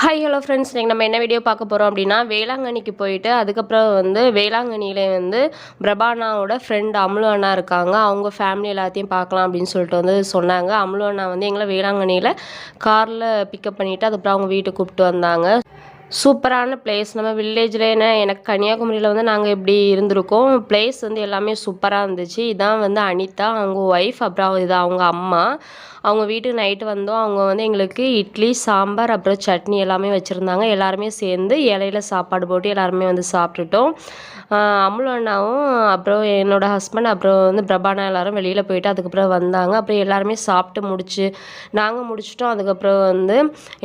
Hi hello friends இன்றைக்கி நம்ம என்ன வீடியோ பார்க்க போகிறோம் அப்படின்னா வேளாங்கண்ணிக்கு போயிட்டு அதுக்கப்புறம் வந்து வேளாங்கண்ணியில் வந்து பிரபானாவோட ஃப்ரெண்ட் அம்லு அண்ணா இருக்காங்க. அவங்க ஃபேமிலி எல்லாத்தையும் பார்க்கலாம் அப்படின்னு சொல்லிட்டு வந்து சொன்னாங்க. அம்லு அண்ணா வந்து எங்களை வேளாங்கண்ணியில் காரில் பிக்கப் பண்ணிவிட்டு அதுக்கப்புறம் அவங்க வீட்டுக்கு கூப்பிட்டு வந்தாங்க. சூப்பரான பிளேஸ் நம்ம வில்லேஜில் என்ன எனக்கு கன்னியாகுமரியில் வந்து நாங்கள் எப்படி இருந்திருக்கோம். பிளேஸ் வந்து எல்லாமே சூப்பராக இருந்துச்சு. இதான் வந்து அனிதா அவங்க ஒய்ஃப் அப்புறம் இது அவங்க அம்மா. அவங்க வீட்டுக்கு நைட்டு வந்தோம். அவங்க வந்து எங்களுக்கு இட்லி சாம்பார் அப்புறம் சட்னி எல்லாமே வச்சுருந்தாங்க. எல்லாருமே சேர்ந்து இலையில சாப்பாடு போட்டு எல்லாருமே வந்து சாப்பிட்டுட்டோம். அம்முல் அண்ணாவும் அப்புறம் என்னோடய ஹஸ்பண்ட் அப்புறம் வந்து பிரபானா எல்லாரும் வெளியில் போயிட்டு அதுக்கப்புறம் வந்தாங்க. அப்புறம் எல்லாருமே சாப்பிட்டு முடிச்சு நாங்கள் முடிச்சிட்டோம். அதுக்கப்புறம் வந்து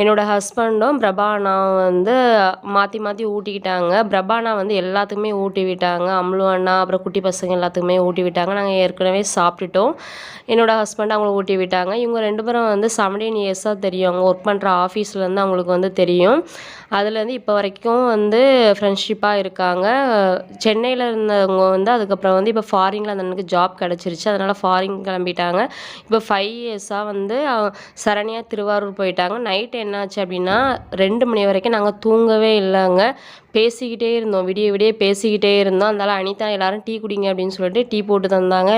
என்னோடய ஹஸ்பண்டும் பிரபானாவும் வந்து மாற்றி மாற்றி ஊட்டிக்கிட்டாங்க. பிரபானா வந்து எல்லாத்துக்குமே ஊட்டி விட்டாங்க. அம்லு அண்ணா அப்புறம் குட்டி பசங்க எல்லாத்துக்குமே ஊட்டி விட்டாங்க. நாங்கள் ஏற்கனவே சாப்பிட்டுட்டோம். என்னோடய ஹஸ்பண்ட் அவங்கள ஊட்டி விட்டாங்க. இவங்க ரெண்டு பேரும் வந்து செவன்டீன் இயர்ஸாக தெரியும். அவங்க ஒர்க் பண்ணுற ஆஃபீஸ்லேருந்து அவங்களுக்கு வந்து தெரியும். அதுலேருந்து இப்போ வரைக்கும் வந்து ஃப்ரெண்ட்ஷிப்பாக இருக்காங்க. சென்னையில் இருந்தவங்க வந்து அதுக்கப்புறம் வந்து இப்போ ஃபாரினில் அந்த அண்ணனுக்கு ஜாப் கிடச்சிருச்சு. அதனால் ஃபாரின் கிளம்பிட்டாங்க. இப்போ ஃபைவ் இயர்ஸாக வந்து சரணியாக திருவாரூர் போயிட்டாங்க. நைட் என்னாச்சு அப்படின்னா ரெண்டு மணி வரைக்கும் நாங்கள் தூங்கவே இல்லைங்க. பேசிக்கிட்டே இருந்தோம். விடிய விடிய பேசிக்கிட்டே இருந்தோம். அதனால் அனிதா எல்லோரும் டீ குடிங்க அப்படின்னு சொல்லிட்டு டீ போட்டு தந்தாங்க.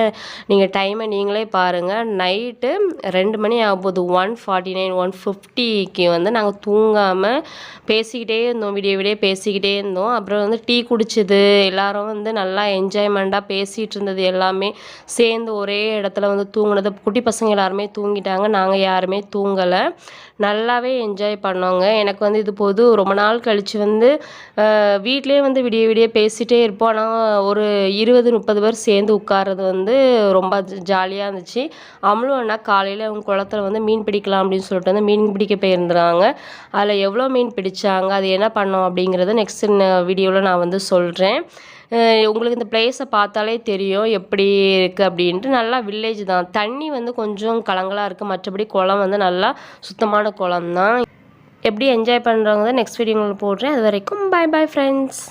நீங்கள் டைமை நீங்களே பாருங்கள் நைட்டு ரெண்டு மணி ஆகும்போது ஒன் ஃபார்ட்டி நைன் ஒன் ஃபிஃப்டிக்கு வந்து நாங்கள் தூங்காமல் பேசிக்கிட்டே இருந்தோம் விடிய விடிய பேசிக்கிட்டே இருந்தோம். அப்புறம் வந்து டீ குடிச்சது எல்லோரும் வந்து நல்லா என்ஜாய்மெண்ட்டாக பேசிகிட்டு இருந்தது எல்லாமே சேர்ந்து ஒரே இடத்துல வந்து தூங்கினது. குட்டி பசங்க எல்லாருமே தூங்கிட்டாங்க நாங்கள் யாருமே தூங்கலை. நல்லாவே என்ஜாய் பண்ணோங்க. எனக்கு வந்து இது போது ரொம்ப நாள் கழித்து வந்து வீட்லேயே வந்து விடிய விடிய பேசிகிட்டே இருப்போம். ஆனால் ஒரு இருபது முப்பது பேர் சேர்ந்து உட்கார்றது வந்து ரொம்ப ஜாலியாக இருந்துச்சு. அம்மளும் அண்ணா காலையில் அவங்க குளத்துல வந்து மீன் பிடிக்கலாம் அப்படின்னு சொல்லிட்டு வந்து மீன் பிடிக்க போயிருந்துறாங்க. அதில் எவ்வளோ மீன் பிடிச்சாங்க அது என்ன பண்ணோம் அப்படிங்கிறத நெக்ஸ்ட் வீடியோவில் நான் வந்து சொல்கிறேன் உங்களுக்கு இந்த பிளேஸை பார்த்தாலே தெரியும் எப்படி இருக்குது அப்படின்ட்டு. நல்லா வில்லேஜ் தான். தண்ணி வந்து கொஞ்சம் கலங்களாக இருக்குது மற்றபடி குளம் வந்து நல்லா சுத்தமான குளம் தான். எப்படி என்ஜாய் பண்ணுறவங்க தான் நெக்ஸ்ட் வீடியோ உங்களுக்கு போடுறேன். அது வரைக்கும் பாய் பாய் ஃப்ரெண்ட்ஸ்